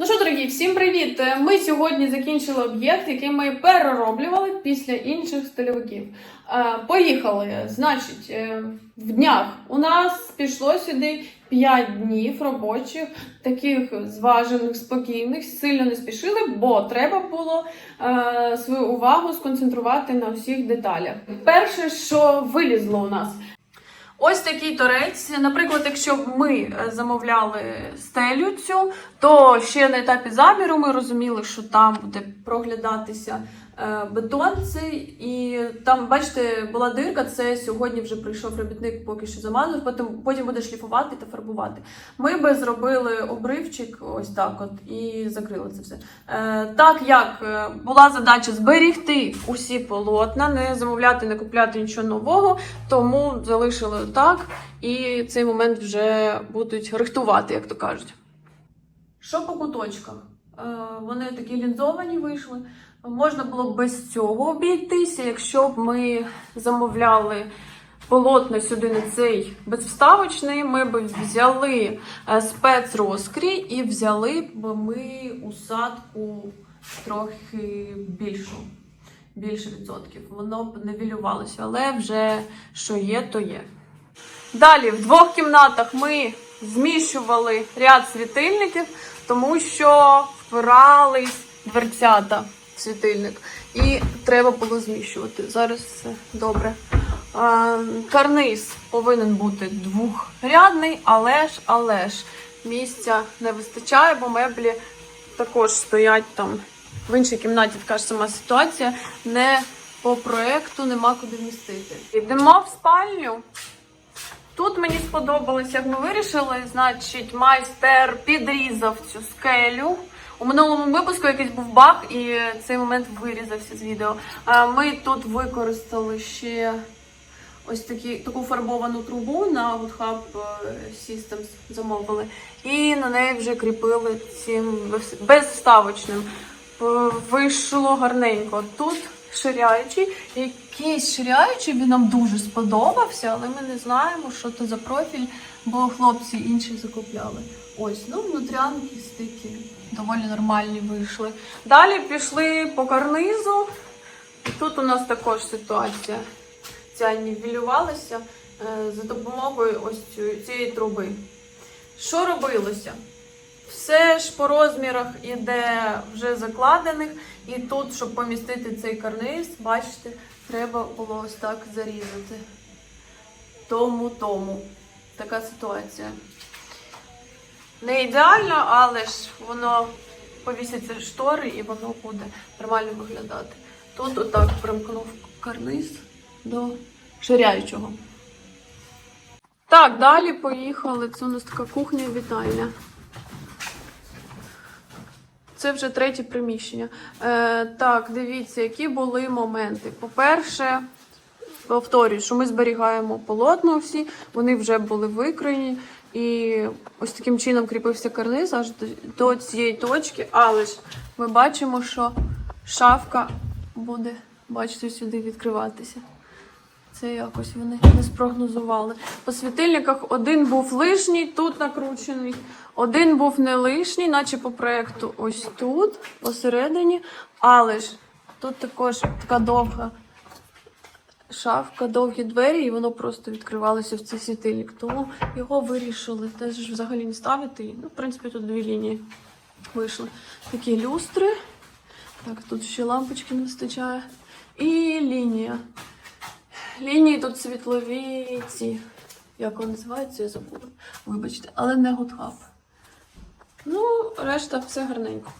Ну що, дорогі, всім привіт! Ми сьогодні закінчили об'єкт, який ми перероблювали після інших стильовиків. Е, Поїхали. Значить, е, в днях у нас пішло сюди 5 днів робочих, таких зважених, спокійних, сильно не спішили, бо треба було е, свою увагу сконцентрувати на всіх деталях. Перше, що вилізло у нас. Ось такий торець. Наприклад, якщо б ми е, замовляли стелю цю, то ще на етапі заміру ми розуміли, що там буде проглядатися е, бетон цей, і там, бачите, була дирка. Це сьогодні вже прийшов робітник, поки що замазав, потім, потім буде шліфувати та фарбувати. Ми би зробили обривчик, ось так, от і закрили це все. Е, так як була задача зберігти усі полотна, не замовляти, не купляти нічого нового, тому залишили так, і цей момент вже будуть рихтувати, як то кажуть. Що по куточках? Е, Вони такі лінзовані вийшли. Можна було б без цього обійтися, якщо б ми замовляли полотна сюди на цей безвставочний, ми б взяли е, спецрозкрій і взяли б ми усадку трохи більшу. Більше відсотків. Воно б не вілювалося, але вже що є, то є. Далі, в двох кімнатах ми зміщували ряд світильників, тому що впирались дверцята в світильник. І треба було зміщувати. Зараз все добре. Карниз повинен бути двохрядний, але ж, але ж місця не вистачає, бо меблі також стоять там. В іншій кімнаті така ж сама ситуація. Не по проекту нема куди вмістити. Йдемо в спальню. Тут мені сподобалось, як ми вирішили, значить, майстер підрізав цю скелю. У минулому випуску якийсь був баг, і цей момент вирізався з відео. Ми тут використали ще ось такі, таку фарбовану трубу на GoodHub Systems замовили. І на неї вже кріпили цим безставочним. Е, Вийшло гарненько. Тут ширяючий. Якийсь ширяючий, він нам дуже сподобався, але ми не знаємо, що це за профіль, бо хлопці інші закупляли. Ось, ну, внутрянки стики доволі нормальні вийшли. Далі пішли по карнизу. Тут у нас також ситуація. Ця нівелювалася е, за допомогою ось цієї труби. Що робилося? Все ж по розмірах іде вже закладених, і тут, щоб помістити цей карниз, бачите, треба було ось так зарізати. Тому тому. Така ситуація. Не ідеально, але ж воно повіситься штори і воно буде нормально виглядати. Тут отак примкнув карниз до ширяючого. Так, далі поїхали. Це у нас така кухня і вітальня. Це вже третє приміщення. Е, так, дивіться, які були моменти. По-перше, повторюю, що ми зберігаємо полотна всі, вони вже були викроєні. І ось таким чином кріпився карниз аж до цієї точки. Але ж ми бачимо, що шафка буде, бачите, сюди відкриватися. Це якось вони не спрогнозували. По світильниках один був лишній, тут накручений, один був не лишній, наче по проєкту ось тут, посередині. Але ж тут також така довга шафка, довгі двері, і воно просто відкривалося в цей світильник. Тому його вирішили теж взагалі не ставити. Ну, в принципі, тут дві лінії вийшли. Такі люстри. Так, тут ще лампочки не вистачає. І лінія. Лінії тут світлові ці. Як вони називаються, я забула. Вибачте, але не гудхаб. Ну, решта все гарненько.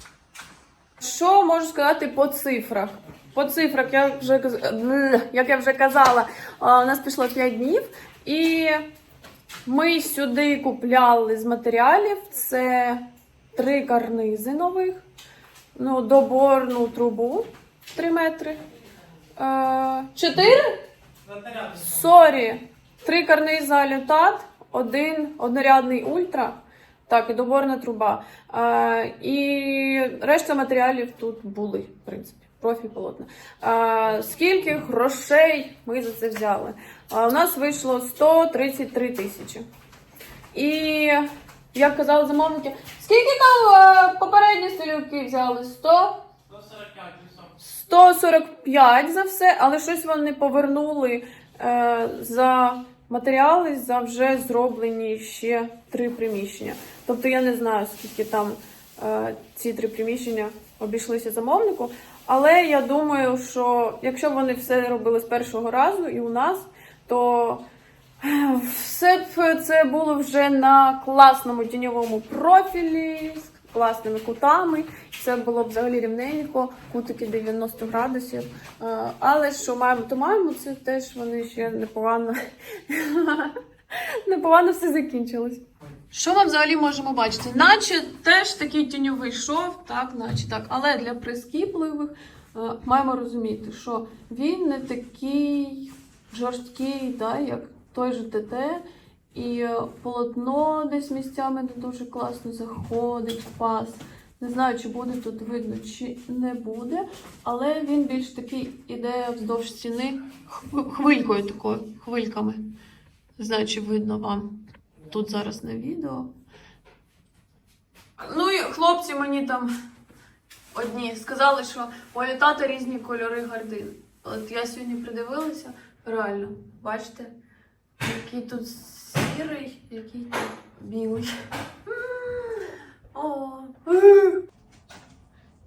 Що можу сказати по цифрах? По цифрах, я вже як я вже казала, у нас пішло 5 днів, і ми сюди купляли з матеріалів це три карнизи нових, ну, доборну трубу 3 метри. Чотири? Сорі. Три карниза лютат, один однорядний ультра. Так, і доборна труба. А, і решта матеріалів тут були, в принципі, профі полотна. А, скільки грошей ми за це взяли? А, у нас вийшло 133 тисячі. І як казали замовники, скільки там е, попередньо сказали 100. 145 за все, але щось вони повернули е, за матеріали за вже зроблені ще три приміщення. Тобто я не знаю, скільки там е, ці три приміщення обійшлися замовнику. Але я думаю, що якщо б вони все робили з першого разу і у нас, то е, все б це було вже на класному тіньовому профілі класними кутами. Це було б взагалі рівненько, кутики 90 градусів. Е, Але що маємо, то маємо, це теж вони ще непогано. Непогано все закінчилось. Що ми взагалі можемо бачити? Наче теж такий тіньовий шов, так, наче так. Але для прискіпливих е, маємо розуміти, що він не такий жорсткий, да, як той же ТТ. І е, полотно десь місцями не дуже класно заходить в пас. Не знаю, чи буде тут видно, чи не буде, але він більш такий іде вздовж стіни хвилькою такою, хвильками. Не знаю, чи видно вам тут зараз на відео. Ну і хлопці мені там одні сказали, що у літати різні кольори гардин. От я сьогодні придивилася, реально, бачите, який тут сірий, який білий. О.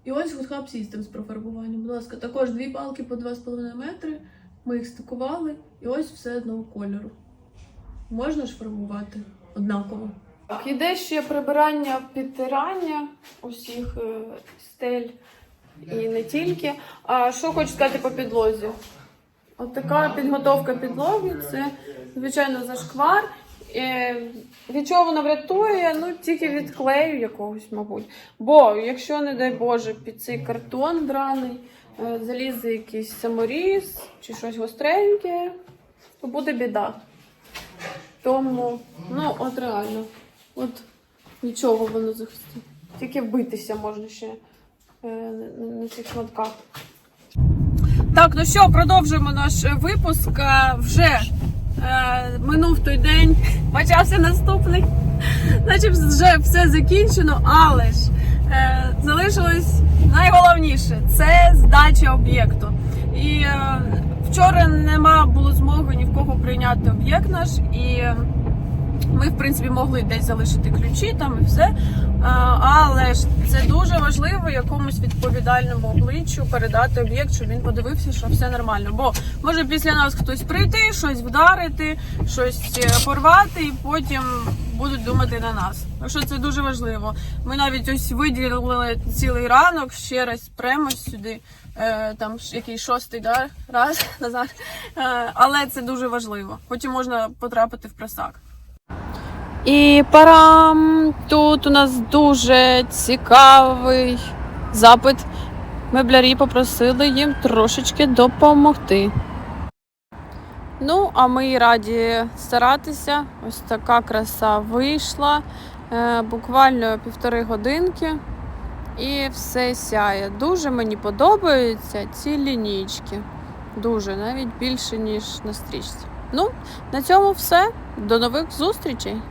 І ось Hub System з профарбуванням. Будь ласка, також дві палки по 2,5 метри. Ми їх стикували, і ось все одного кольору. Можна ж фарбувати однаково. Так, іде ще прибирання підтирання усіх е, стель і не тільки. А що хочу сказати по підлозі? От така підготовка підлоги це, звичайно, зашквар. Е, від чого вона врятує? Ну, тільки від клею якогось, мабуть. Бо, якщо, не дай Боже, під цей картон драний е, залізе якийсь саморіз чи щось гостреньке, то буде біда. Тому, ну, от реально, от нічого воно захистить. Тільки вбитися можна ще е, на, цих шматках. Так, ну що, продовжуємо наш випуск. Вже минув той день, почався наступний. Значить, вже все закінчено, але ж е, залишилось найголовніше це здача об'єкту. І е, вчора нема було змоги ні в кого прийняти об'єкт наш, і е, ми, в принципі, могли десь залишити ключі там і все. Але ж це дуже важливо якомусь відповідальному обличчю передати об'єкт, щоб він подивився, що все нормально. Бо може після нас хтось прийти, щось вдарити, щось е, порвати, і потім будуть думати на нас. Так що це дуже важливо. Ми навіть ось виділили цілий ранок, ще раз прямо сюди. е, Там який шостий да, раз назад. Е, Але це дуже важливо. Потім можна потрапити в просак. І парам! Тут у нас дуже цікавий запит. Меблярі попросили їм трошечки допомогти. Ну, а ми раді старатися. Ось така краса вийшла. Е, буквально півтори годинки. І все сяє. Дуже мені подобаються ці лінійки. Дуже, навіть більше, ніж на стрічці. Ну, на цьому все. До нових зустрічей!